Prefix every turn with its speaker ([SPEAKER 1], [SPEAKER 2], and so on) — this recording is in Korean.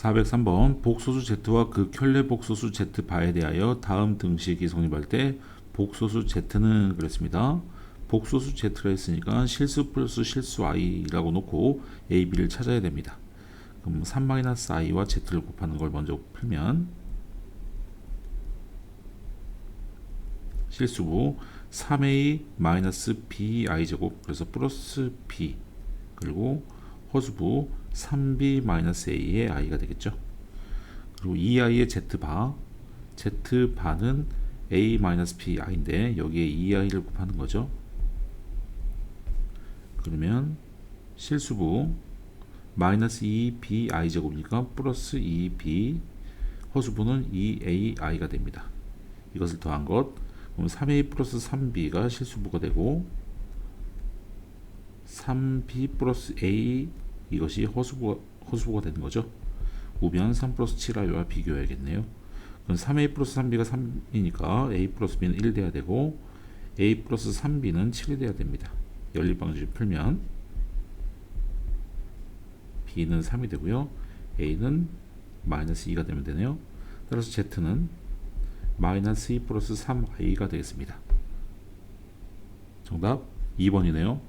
[SPEAKER 1] 403번 복소수 Z와 그 켤레 복소수 Z 바에 대하여 다음 등식이 성립할 때 복소수 Z는 그랬습니다. 복소수 Z라 했으니까 실수 플러스 실수 i라고 놓고 a, b를 찾아야 됩니다. 그럼 3-i와 z를 곱하는 걸 먼저 풀면 실수부 3a 마이너스 bi 제곱 그래서 플러스 b 그리고 허수부 3b 마이너스 a의 i가 되겠죠. 그리고 2i의 z바 z바는 a 마이너스 bi인데 여기에 2i를 곱하는 거죠. 그러면 실수부 마이너스 2bi 제곱이니까 플러스 2b 허수부는 2ai가 됩니다. 이것을 더한 것 그럼 3a 플러스 3b가 실수부가 되고 3b 플러스 a 이것이 허수부가, 허수부가 되는 거죠. 우변 3 플러스 7i와 비교해야겠네요. 그럼 3a 플러스 3b가 3이니까 a 플러스 b는 1 돼야 되고 a 플러스 3b는 7이 돼야 됩니다. 연립방식을 풀면 b는 3이 되고요. a는 마이너스 2가 되면 되네요. 따라서 z는 마이너스 2 플러스 3i가 되겠습니다. 정답 2번이네요.